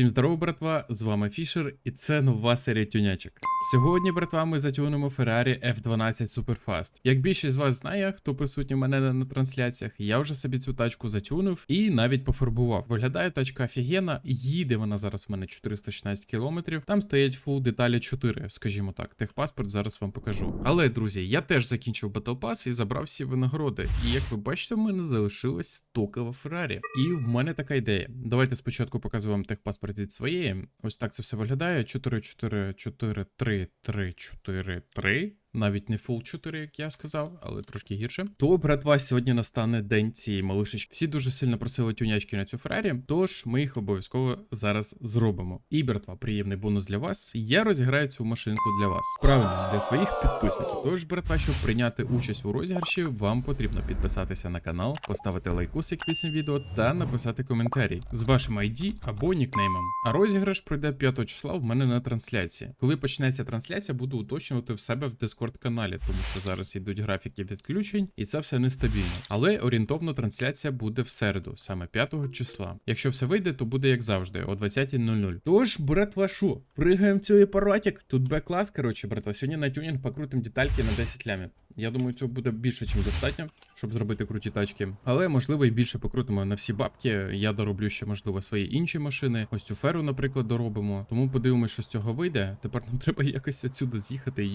Всім здорово, братва! З вами Фішер, і це нова серія тюнячок. Сьогодні, братва, ми затюнимо Ferrari F12 Superfast. Як більшість з вас знає, хто присутній мене на, трансляціях, я вже собі цю тачку затюнив і навіть пофарбував. Виглядає тачка офігенна, їде вона зараз у мене 416 км. Там стоять фул деталі 4, скажімо так. Техпаспорт зараз вам покажу. Але, друзі, я теж закінчив Battle Pass і забрав всі винагороди. І як ви бачите, в мене залишилась стокова Ferrari. І в мене така ідея. Давайте спочатку показую вам техпаспорт від своєї. Ось так це все виглядає. 4, 4, 4, 3, 3, 4, 3. Навіть не full 4, як я сказав, але трошки гірше. То, братва, сьогодні настане день цієї малишечки. Всі дуже сильно просили тюнячки на цю Феррарі, тож ми їх обов'язково зараз зробимо. І, братва, приємний бонус для вас. Я розіграю цю машинку для вас. Правильно, для своїх підписників. Тож, братва, щоб прийняти участь у розіграші, вам потрібно підписатися на канал, поставити лайкусик під цим відео та написати коментарі з вашим ID або нікнеймом. А розіграш пройде 5 числа в мене на трансляції. Коли почнеться трансляція, буду уточнювати в себе в Discord каналі, тому що зараз йдуть графіки відключень, і це все нестабільно. Але орієнтовно трансляція буде в середу, саме 5 числа. Якщо все вийде, то буде як завжди, о 20.00. Тож, братва, шо, пригаємо цей апаратик. Тут Б-клас, коротше, братва. Сьогодні на тюнінг покрутим детальки на 10 лямів. Я думаю, цього буде більше, ніж достатньо, щоб зробити круті тачки. Але можливо і більше покрутимо на всі бабки. Я дороблю ще, можливо, свої інші машини. Ось цю феру, наприклад, доробимо. Тому подивимось, що з цього вийде. Тепер нам треба якось отсюди з'їхати.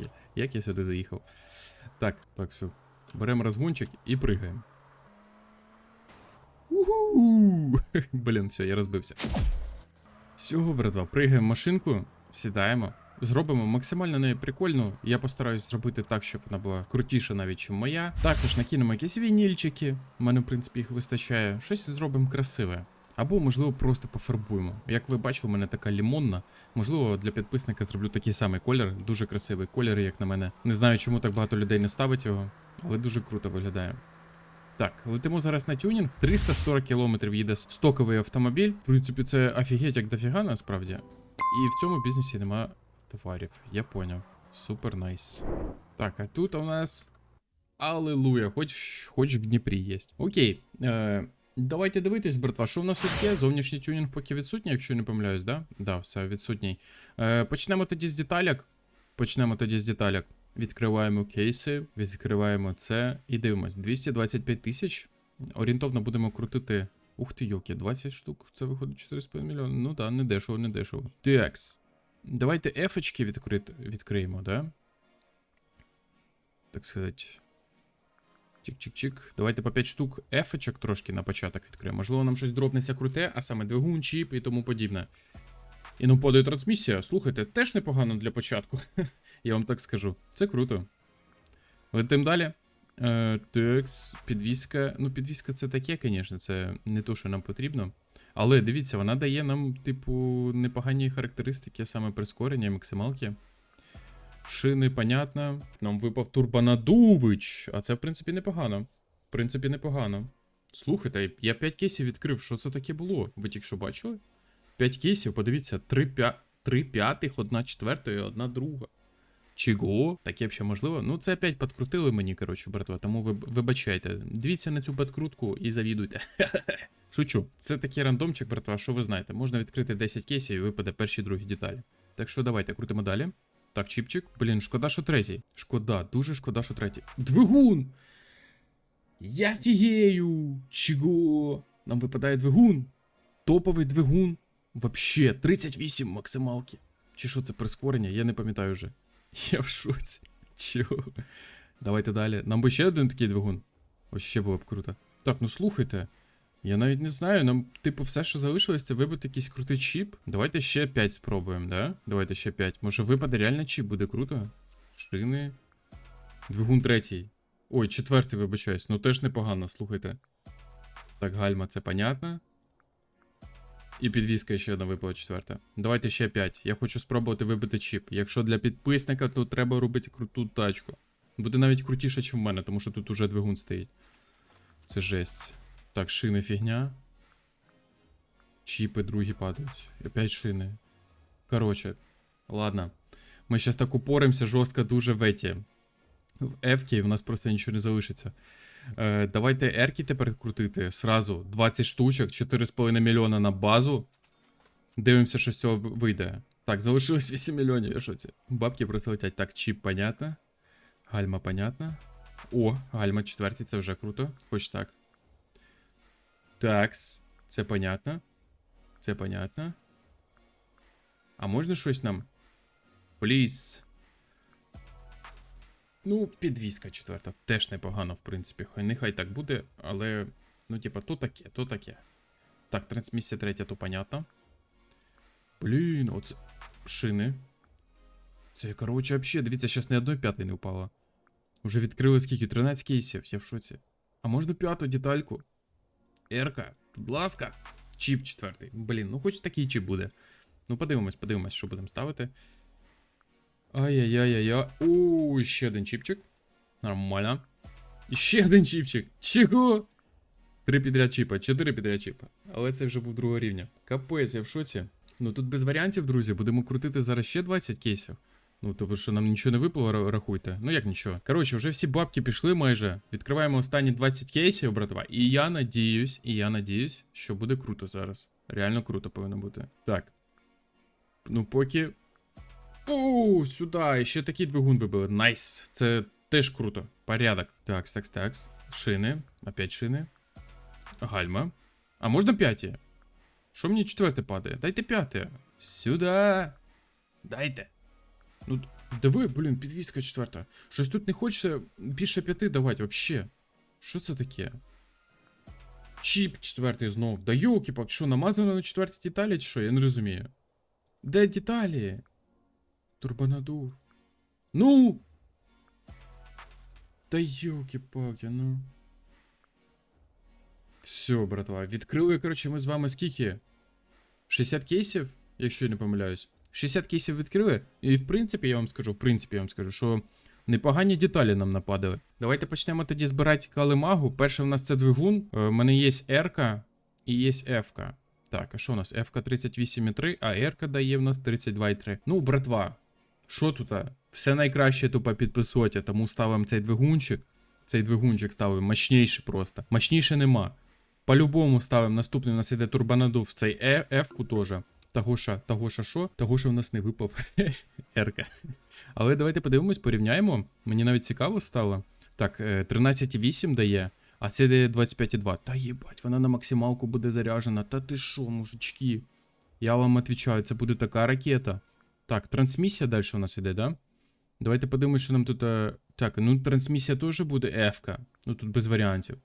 Йолки-палки. Як я сюди заїхав? Так, так, все. Беремо розгончик і пригаємо. Уху! Блін, все, я розбився. Всього, братва, пригаємо машинку, сідаємо. Зробимо максимально неї прикольну. Я постараюсь зробити так, щоб вона була крутіша навіть, ніж моя. Також накинемо якісь вінільчики. У мене, в принципі, їх вистачає. Щось зробимо красиве. Або, можливо, просто пофарбуємо. Як ви бачили, у мене така лімонна. Можливо, для підписника зроблю такий самий колір. Дуже красивий колір, як на мене. Не знаю, чому так багато людей не ставить його, але дуже круто виглядає. Так, летимо зараз на тюнінг. 340 км їде стоковий автомобіль. В принципі, це офігеть як дофіга насправді. І в цьому бізнесі нема товарів. Я поняв. Супер найс. Так, а тут у нас. Аллилуйя, хоч, хоч в Дніпрі є. Окей. Е, давайте дивитись, братва, що в нас тут є. Зовнішній тюнінг поки відсутній, якщо не помиляюсь, да? Да, все, відсутній. Е, почнемо тоді з деталяк. Почнемо тоді з деталяк. Відкриваємо кейси, відкриваємо це і дивимось. 225 тисяч. Орієнтовно будемо крутити. Ух ти, йолки, 20 штук. Це виходить 4,5 мільйони. Ну так, не дешево, не дешево. Текс. Давайте F-очки відкрити, відкриємо, да? Так сказати. Чик-чик-чик. Давайте по 5 штук F-очок трошки на початок відкриємо. Можливо, нам щось дропнеться круте, а саме двигун, чіп і тому подібне. І ну подає трансмісія. Слухайте, теж непогано для початку. Я вам так скажу. Це круто. Летим далі. Е, текс, підвіска. Ну, підвіска це таке, звісно, це не то, що нам потрібно. Але дивіться, вона дає нам, типу, непогані характеристики, саме прискорення, максималки. Шини, понятно. Нам випав турбонадувич. А це, в принципі, непогано. В принципі, непогано. Слухайте, я 5 кейсів відкрив. Що це таке було? Ви тільки що бачили? 5 кейсів, подивіться, 3, пя... 3 п'ятих, одна четверта і одна друга. Чого? Таке ще можливо? Ну, це опять підкрутили мені, коротше, братва, тому ви вибачайте. Дивіться на цю підкрутку і завідуйте. Шучу. Це такий рандомчик, братва, що ви знаєте. Можна відкрити 10 кейсів і випаде перші другі деталі. Так що давайте крутимо далі. Так, чіпчик. Блін, шкода, що третій. Шкода, дуже шкода, що третій. Двигун! Я фігею! Чого? Нам випадає двигун. Топовий двигун. Вообще, 38 максималки. Чи що це прискорення? Я не пам'ятаю вже. Я в шоці. Чого? Давайте далі. Нам би ще один такий двигун. Ось ще було б круто. Так, ну слухайте. Я навіть не знаю, нам, типу, все, що залишилось, це вибити якийсь крутий чіп. Давайте ще 5 спробуємо, да? Давайте ще 5. Може випаде реально чіп, буде круто. Шини. Двигун третій. Ой, четвертий, вибачаюсь. Ну теж непогано, слухайте. Так, гальма, це понятно. І підвіска ще одна випала четверта. Давайте ще 5. Я хочу спробувати вибити чіп. Якщо для підписника, то треба робити круту тачку. Буде навіть крутіше, ніж в мене, тому що тут уже двигун стоїть. Це жесть. Так, шини фігня. Чіпи другі падають. Опять шини. Короче, ладно. Ми зараз так упоримося жорстко дуже в еті. В F в нас просто нічого не залишиться. Е, давайте ерки тепер крутити. Сразу 20 штучок, 4,5 мільйона на базу. Дивимося, що з цього вийде. Так, залишилось 8 мільйонів, я що це? Бабки просто летять. Так, чіп, понятно. Гальма, понятно. О, гальма четверті, це вже круто. Хоч так. Такс, це понятно. Це понятно. А можна щось нам? Пліс. Ну, підвізка четверта. Теж непогано, в принципі. Хай нехай так буде, але. Ну, типа, то таке, то таке. Так, трансмісія третя, то понятно. Блін, оце. Шини. Це, короче, вообще, дивіться, зараз ні одної п'ятої не впало. Уже відкрили скільки? 13 кейсів, я в шоці. А можна п'яту детальку? Ерка, будь ласка. Чіп четвертий. Блін, ну хоч такий чіп буде. Ну, подивимось, подивимось, що будемо ставити. Ай-яй-яй-яй-яй. У, ще один чіпчик. Нормально. І ще один чіпчик. Чого? Три підряд чіпа, чотири підряд чіпа. Але це вже був другого рівня. Капець, я в шоці. Ну тут без варіантів, друзі, будемо крутити зараз ще 20 кейсів. Ну, тобто, що нам нічого не випало, рахуйте. Ну як нічого. Коротше, вже всі бабки пішли майже. Відкриваємо останні 20 кейсів, братва. І я надіюсь, і я надіюсь, що буде круто зараз. Реально круто повинно бути. Так. Ну, поки. О, сюди, ще такий двигун вибили. Найс. Це теж круто. Порядок. Так, такс, такс. Шини. Опять шини. Гальма. А можна п'яті? Що мені четверте падає? Дайте п'яте. Сюди. Дайте. Ну, диви, блін, підвізка четверта. Щось тут не хочеться більше п'яти давати, вообще. Що це таке? Чіп четвертий знов. Да йоки пак що, намазано на четвертій деталі чи що? Я не розумію. Де деталі? Турбонадув. Ну! Та йоки паки ну. Все, братва, відкрили, коротше, ми з вами скільки? 60 кейсів, якщо я не помиляюсь. 60 кейсів відкрили, і в принципі, я вам скажу, в принципі, я вам скажу, що непогані деталі нам нападали. Давайте почнемо тоді збирати калимагу. Перше у нас це двигун. Е, У мене є R і є F. Так, а що у нас? F 38,3, а R дає в нас 32,3. Ну, братва, що тут? Все найкраще тупо під писоті, тому ставимо цей двигунчик. Цей двигунчик ставимо мощніший просто. Мощніше нема. По-любому ставимо наступний у нас іде турбонадув цей е, F-ку теж. Того що, того що що в нас не випав Ерка. Але давайте подивимось, порівняємо. Мені навіть цікаво стало. Так, е, 13,8 дає, а це дає 25,2. Та їбать, вона на максималку буде заряжена. Та ти що, мужички? Я вам відповідаю, це буде така ракета. Так, трансмісія далі у нас іде, да? Давайте подивимось, що нам тут. е, Так, ну трансмісія теж буде F-ка. Ну тут без варіантів.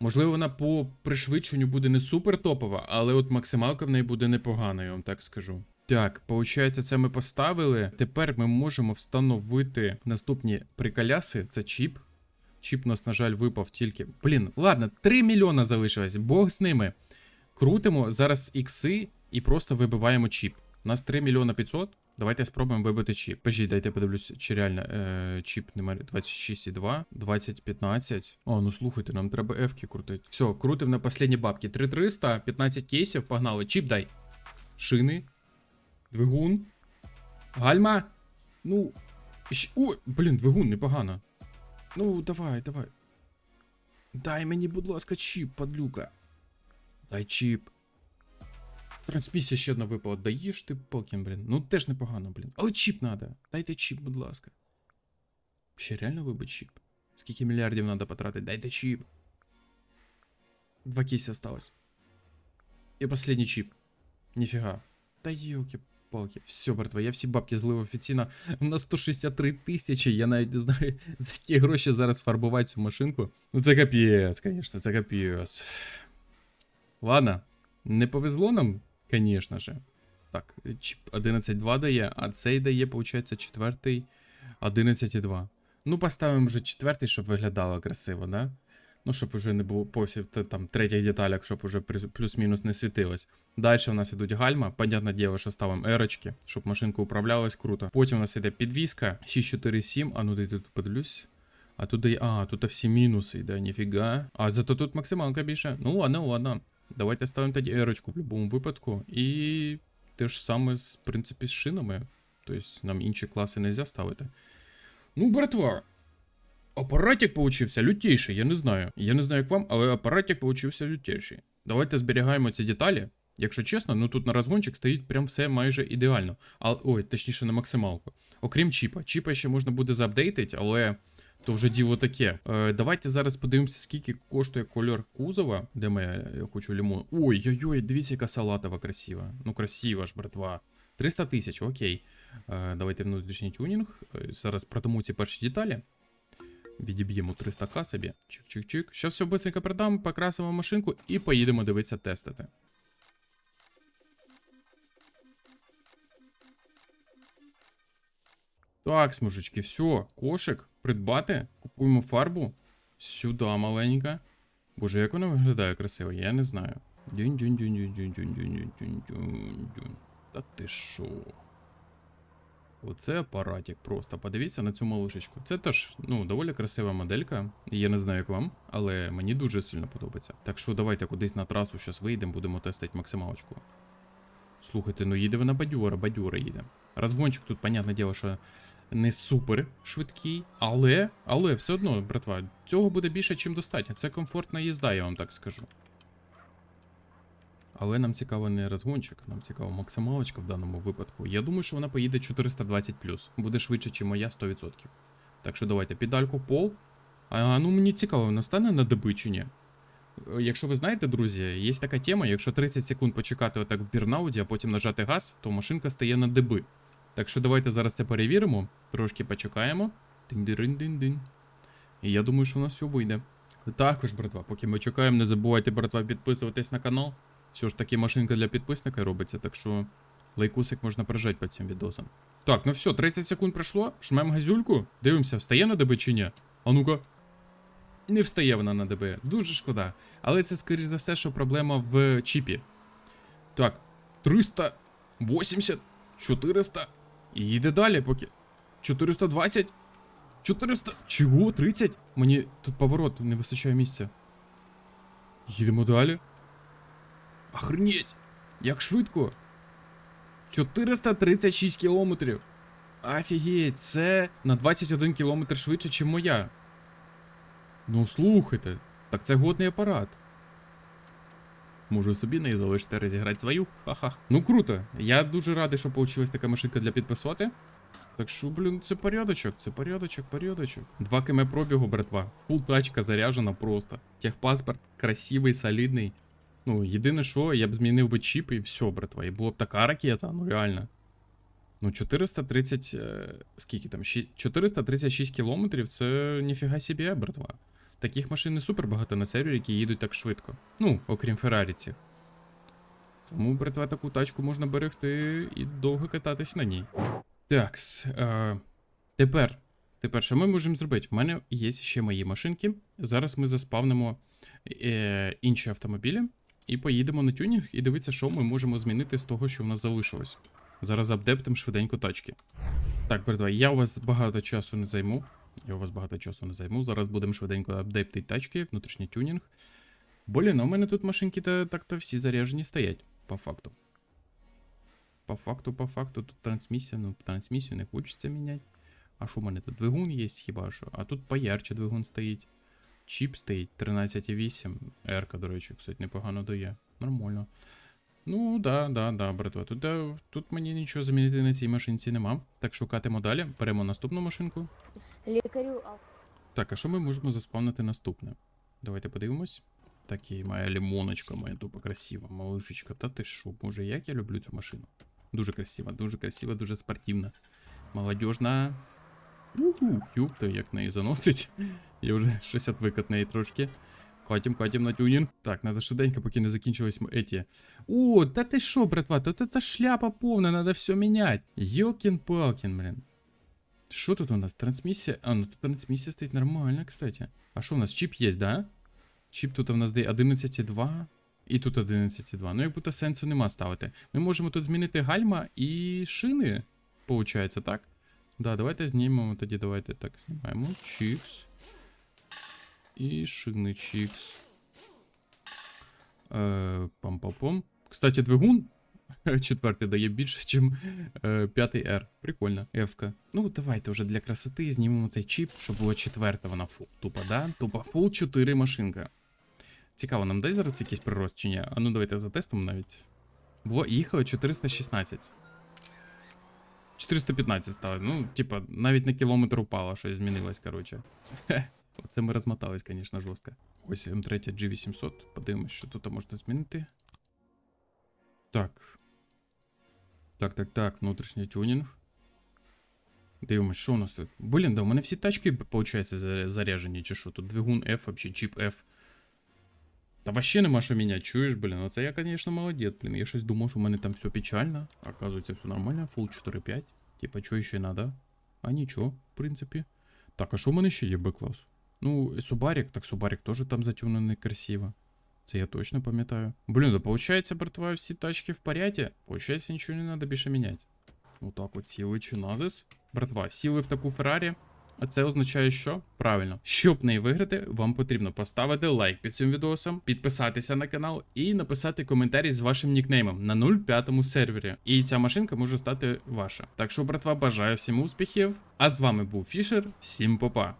Можливо, вона по пришвидшенню буде не супер топова, але от максималка в неї буде непогана, я вам так скажу. Так, получається, це ми поставили. Тепер ми можемо встановити наступні приколяси. Це чіп. Чіп у нас, на жаль, випав тільки. Блін, ладно, 3 мільйона залишилось, Бог з ними. Крутимо зараз ікси і просто вибиваємо чіп. У нас 3 мільйона 500. Давайте спробуємо вибити чіп. Пожі, дайте подивлюсь, чи реально е, чіп немає 26,2, 2015. О, ну слухайте, нам треба F-ки крутити. Все, крутим на последні бабки. 3300, 15 кейсів, погнали. Чіп дай. Шини. Двигун. Гальма. Ну. щ- О, блін, двигун, непогано. Ну, давай, давай. Дай мені, будь ласка, чіп, падлюка. Дай чіп. Трансмісія ще одна випала. Даєш ти покін, блін. Ну теж непогано, блін. Але чіп надо. Дайте чіп, будь ласка. Ще реально вибить чіп? Скільки мільярдів треба потратити? Дайте чіп. Два кейси осталось. І останній чіп. Ніфіга. Та йоки палки. Все, братва, я всі бабки злив офіційно. У нас 163 тисячі. Я навіть не знаю, за які гроші зараз фарбувати цю машинку. Ну це капець, звісно, це капець. Ладно, не повезло нам, звісно же. Так, чіп 11.2 дає, а цей дає, виходить, четвертий 11.2. Ну, поставимо вже четвертий, щоб виглядало красиво, да? Ну, щоб уже не було повсів там третіх деталях, щоб уже плюс- плюс-мінус не світилось. Далі у нас ідуть гальма. Понятне діло, що ставимо ерочки, щоб машинка управлялась круто. Потім у нас іде підвіска 647. А ну дай тут подивлюсь. А тут. А, тут всі мінуси йде, ніфіга. А зато тут максималка більше. Ну ладно, ладно. Давайте ставимо тоді ерочку в будь-якому випадку. І те ж саме, в принципі, з шинами. Тобто нам інші класи не можна ставити. Ну, братва. Апаратик получився лютейший, я не знаю. Я не знаю, як вам, але апаратик получився лютейший. Давайте зберігаємо ці деталі. Якщо чесно, ну тут на розгончик стоїть прям все майже ідеально. А, ой, точніше, на максималку. Окрім чіпа. Чіпа ще можна буде заапдейтити, але то вже діло таке. Е, давайте зараз подивимося, скільки коштує кольор кузова, де ми я хочу лімон. Ой-ой-ой, дивіться, яка салатова красива. Ну, красива ж, братва. 300 тисяч, окей. Е, давайте внутрішній тюнінг. Е, зараз продамо ці перші деталі. Відіб'ємо 300к собі. Чик-чик-чик. Щас все быстренько продам, покрасимо машинку і поїдемо дивитися тестити. Так, мужички, все, кошик, придбати, купуємо фарбу. Сюди маленька. Боже, як вона виглядає красиво, я не знаю. Та ти шо? Оце апаратик просто. Подивіться на цю малишечку. Це теж, ну, доволі красива моделька. Я не знаю, як вам, але мені дуже сильно подобається. Так що давайте кудись на трасу зараз вийдемо, будемо тестити максималочку. Слухайте, ну їде вона бадьора, бадьора їде. Розгончик тут, понятне діло, що не супер швидкий, але, але все одно, братва, цього буде більше, чим достатньо. Це комфортна їзда, я вам так скажу. Але нам цікаво не розгончик, нам цікаво максималочка в даному випадку. Я думаю, що вона поїде 420 Буде швидше, ніж моя 100%. Так що давайте педальку в пол. А ну мені цікаво, вона стане на доби чи ні? Е, Якщо ви знаєте, друзі, є така тема, якщо 30 секунд почекати отак в бірнауді, а потім нажати газ, то машинка стає на деби. Так що давайте зараз це перевіримо, трошки почекаємо. Тин-дирин-дин-дин. І я думаю, що у нас все вийде. Також, братва, поки ми чекаємо, не забувайте, братва, підписуватись на канал. Все ж таки машинка для підписника робиться, так що лайкусик можна прижати під цим відосом. Так, ну все, 30 секунд пройшло, жмем газюльку, дивимося, встає на ДБ чи ні. А ну-ка. Не встає вона на ДБ. Дуже шкода. Але це, скоріш за все, що проблема в чіпі. Так, 380, 400. І їде далі, поки. 420. 400. Чого? 30? Мені тут поворот не вистачає місця. Їдемо далі. Охренеть! Як швидко! 436 кілометрів. Офігеть, це на 21 кілометр швидше, ніж моя. Ну слухайте, так це годний апарат. Можу собі не залишити розіграти свою. Ха-ха. Ну круто. Я дуже радий, що вийшла така машинка для підписоти. Так що, блін, це порядочок, це порядочок, порядочок. 2 км пробігу, братва. Фул тачка заряжена просто. Техпаспорт красивий, солідний. Ну, єдине, що я б змінив би чіп і все, братва. І була б така ракета, ну реально. Ну, 430. Е, скільки там? 436 кілометрів це ніфіга собі, братва. Таких машин не супер багато на сервері, які їдуть так швидко. Ну, окрім Феррарі цих. Тому, братва, таку тачку можна берегти і довго кататись на ній. Так, е, тепер. Тепер, що ми можемо зробити? В мене є ще мої машинки. Зараз ми заспавнимо е, інші автомобілі і поїдемо на тюнінг і дивитися, що ми можемо змінити з того, що в нас залишилось. Зараз апдептим швиденько тачки. Так, братва, я у вас багато часу не займу. Я у вас багато часу не займу. Зараз будемо швиденько апдептити тачки, внутрішній тюнінг. Блін, а у мене тут машинки та так-то всі заряжені стоять, по факту. По факту, по факту, тут трансмісія, ну трансмісію не хочеться міняти. А що в мене тут? Двигун є хіба що? А тут поярче двигун стоїть. Чіп стоїть 13,8. Ерка, до речі, кстати, непогано дає. Нормально. Ну, да, да, да, братва. Тут, да, тут мені нічого замінити на цій машинці нема. Так шукатимо далі. Беремо наступну машинку. Лікарю, Так, а що ми можемо заспавнити наступне? Давайте подивимось. Такий моя лімоночка, моя тупо красива, малишечка. Та ти що, боже, як я люблю цю машину. Дуже красива, дуже красива, дуже спортивна. Молодіжна. Уху, юпта, як неї заносить. Я вже щось отвик від неї трошки. Катім, катім на тюнінг. Так, надо швиденько, поки не закінчились еті. О, та ти що, братва, тут это шляпа повна, надо все міняти. Йокін-палкін, блін. Що тут у нас? Трансмісія. А, ну тут трансмісія стоїть нормально, кстати. А що у нас? Чіп є, да? Чіп тут у нас де 11,2. І тут 11,2. Ну, як будто сенсу нема ставити. Ми можемо тут змінити гальма і шини. Получається, так? Да, давайте знімемо тоді, давайте так знімаємо. Чікс. І шини чікс. Е, пам-пам-пам. Кстати, двигун четвертий дає більше, ніж е, п'ятий R. Прикольно. F-ка. Ну, давайте вже для красоти знімемо цей чіп, щоб було четверта вона фул. Тупо, да? Тупо фул 4 машинка. Цікаво, нам дасть зараз якийсь прирост чи ні? А ну давайте затестимо навіть. Було їхали 416. 415 стали. Ну, типа, навіть на кілометр упало, щось змінилось, коротше. Оце ми розмотались, звісно, жорстко. Ось М3 G800. Подивимось, що тут можна змінити. Так. Так, так, так, внутрішній тюнінг. Дивимось, що у нас тут. Блін, да у мене всі тачки, виходить, заряжені, чи що? Тут двигун F, вообще чіп F. Та вообще нема що міняти, чуєш, блін. Оце я, звісно, молодець, блін. Я щось думав, що у мене там все печально. А Оказується, все нормально. Full 4.5. Типа, що ще надо? А нічого, в принципі. Так, а що в мене ще є Б-клас? Ну, Субарік, так Субарік теж там затюнений красиво. Це я точно пам'ятаю. Блін, да получається, братва, всі тачки в порядку. Получається, нічого не треба більше міняти. Отак от сіли Чиназис. Братва, сіли в таку Феррарі. А це означає, що правильно, щоб неї виграти, вам потрібно поставити лайк під цим відосом, підписатися на канал і написати коментарі з вашим нікнеймом на 05 сервері. І ця машинка може стати ваша. Так що, братва, бажаю всім успіхів. А з вами був Фішер. Всім попа.